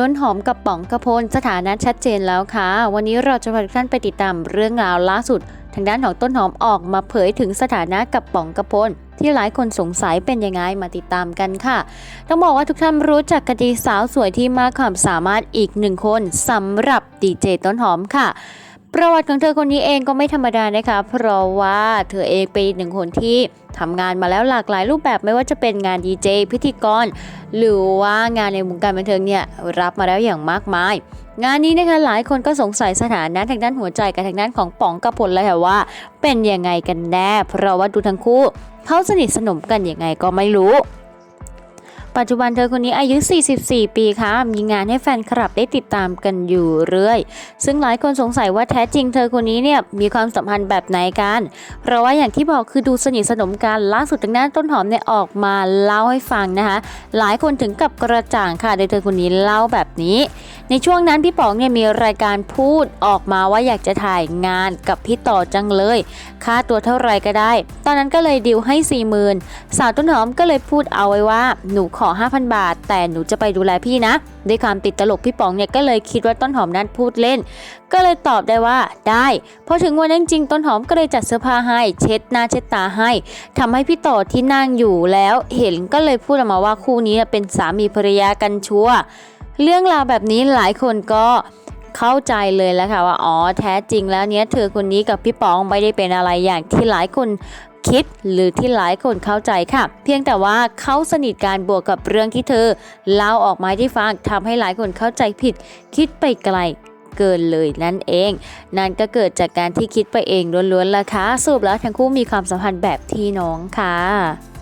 ต้นหอมกับป๋องกระพลสถานะชัดเจนแล้วค่ะ วันนี้เราจะพาทุกท่านไปติดตามเรื่องราวล่าสุด ทางด้านของต้นหอมออกมาเผยถึงสถานะกับป๋องกระพลที่หลายคนสงสัยเป็นยังไงมาติดตามกันค่ะ ต้องบอกว่าทุกท่านรู้จักกดีสาวสวยที่มากความสามารถอีกหนึ่งคนสำหรับดีเจต้นหอมค่ะ ประวัติของเธอคนนี้เองก็ไม่ธรรมดานะคะ เพราะว่าเธอเองเป็นหนึ่งคนที่ทำงานมาแล้วหลากหลายรูปแบบไม่ว่าจะเป็นงานดีเจพิธีกร หรือว่างานในวงการบันเทิงเนี่ยรับมาแล้วอย่างมากมาย งานนี้นะคะหลายคนก็สงสัยสถานะทางด้านหัวใจกับทางด้านของป๋องกระพลเลยค่ะว่า เป็นยังไงกันแน่ เพราะว่าดูทั้งคู่เขาสนิทสนมกันยังไงก็ไม่รู้ ปัจจุบันเธอคนนี้อายุ 44 ปีค่ะ มีงานให้แฟนคลับได้ติดตามกันอยู่เรื่อย ซึ่งหลายคนสงสัยว่าแท้จริงเธอคนนี้เนี่ยมีความสัมพันธ์แบบไหนกัน เพราะว่าอย่างที่บอกคือดูสนิทสนมกันล่าสุดทางด้านต้นหอมเนี่ยออกมาเล่าให้ฟังนะคะ หลายคนถึงกับกระจ่างค่ะโดยเธอคนนี้เล่าแบบนี้ ในช่วงนั้นพี่ป๋องเนี่ยมีรายการพูดออกมาว่าอยากจะถ่ายงานกับพี่ต่อจังเลย ค่าตัวเท่าไรก็ได้ ตอนนั้นก็เลยดิวให้4 0,000สาวต้นหอมก็เลยพูดเอาไว้ว่าหนูขอ5,000 บาท แต่หนูจะไปดูแลพี่นะ ด้วยความติดตลกพี่ป๋องเนี่ยก็เลยคิดว่าต้นหอมนั้นพูดเล่น ก็เลยตอบได้ว่าได้พอถึงวันนั้นจริงต้นหอมก็เลยจัดเสื้อผ้าให้ เช็ดหน้าเช็ดตาให้ทำให้พี่ต่อที่นั่งอยู่แล้วเห็นก็เลยพูดออกมาว่าคู่นี้เป็นสามีภรรยากันชัวเรื่องราวแบบนี้หลายคนก็เข้าใจเลยแล้วค่ะว่าอ๋อแท้จริงแล้วเนี้ยเธอคนนี้กับพี่ป๋องไม่ได้เป็นอะไรอย่างที่หลายคน คิด หรือที่หลายคนเข้าใจค่ะ เพียงแต่ว่าเขาสนิทการบวกกับเรื่องที่เธอเล่าออกมาที่ฟังทำให้หลายคนเข้าใจผิด คิดไปไกลเกินเลยนั่นเอง นั่นก็เกิดจากการที่คิดไปเองล้วนๆล่ะค่ะสรุปแล้วทั้งคู่มีความสัมพันธ์แบบพี่น้องค่ะ